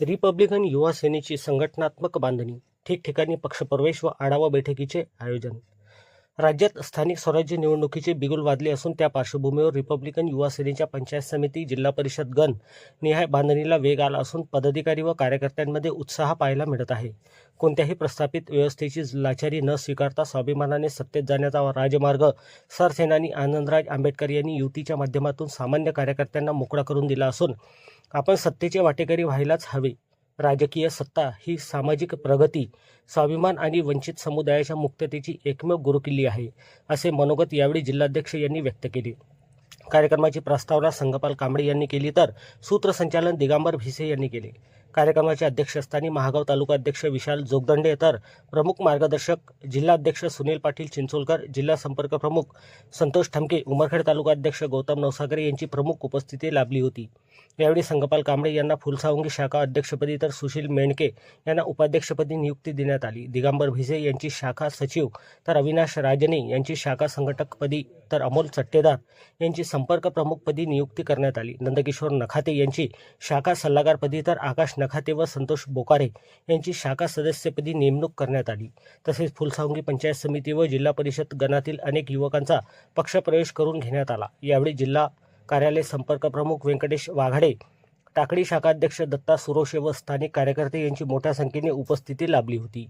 Republican युवा सेनेची संघटनात्मक बांधणी ठिकठिकाणी पक्षप्रवेश व आढावा बैठकीचे आयोजन राज्यात स्थानिक स्वराज्य निवडणुकीचे बिगुल वाजले असून त्या पार्श्वभूमीवर रिपब्लिकन युवा सेनेच्या पंचायत समिती जिल्हा परिषद गण निहाय बांधणीला वेग आला असून पदाधिकारी व कार्यकर्त्यांमध्ये उत्साह पाहायला मिळत आहे. कोणत्याही प्रस्थापित व्यवस्थेची लाचारी न स्वीकारता स्वाभिमानाने सत्तेत जाण्याचा राजमार्ग सरसेनानी आनंदराज आंबेडकर यांनी युतीच्या माध्यमातून सामान्य कार्यकर्त्यांना मोकळा करून दिला असून आपण सत्तेचे वाटेकरी व्हायलाच हवे. राजकीय सत्ता ही सामाजिक प्रगती स्वाभिमान आणि वंचित समुदायाच्या मुक्ततेची एकमेव गुरुकिल्ली आहे असे मनोगत यावेळी जिल्हाध्यक्ष यांनी व्यक्त केले. कार्यक्रमाची प्रस्तावना संगपाल कांबळे यांनी केली तर सूत्रसंचालन दिगांबर भिसे यांनी केले. कार्यक्रमाच्या अध्यक्षस्थानी महागाव तालुका अध्यक्ष विशाल जोगदंडे तर प्रमुख मार्गदर्शक जिल्हाध्यक्ष सुनील पाटील चिंचोलकर जिल्हा संपर्क प्रमुख संतोष ठमके उमरखेड तालुका अध्यक्ष गौतम नवसागरे यांची प्रमुख उपस्थिती लाभली होती. यावेळी संगपाल कांबळे यांना फुलसावंगी शाखा अध्यक्षपदी तर सुशील मेंढके यांना उपाध्यक्षपदी नियुक्ती देण्यात आली. दिगंबर भिसे यांची शाखा सचिव तर अविनाश राजने यांची शाखा संघटकपदी तर अमोल चट्टेदार यांची संपर्क प्रमुखपदी नियुक्ती करण्यात आली. नंदकिशोर नखाते यांची शाखा सल्लागारपदी तर आकाश नखाते व संतोष बोकारे यांची शाखा सदस्यपदी नेमणूक करण्यात आली. तसेच फुलसावंगी पंचायत समिती व जिल्हा परिषद गणातील अनेक युवकांचा पक्षप्रवेश करून घेण्यात आला. यावेळी जिल्हा कार्यालय संपर्क प्रमुख व्यंकटेश वाघाडे टाकडी शाखाध्यक्ष दत्ता सुरोशे व स्थानिक कार्यकर्ते यांची मोठ्या संख्येने उपस्थिती लाभली होती.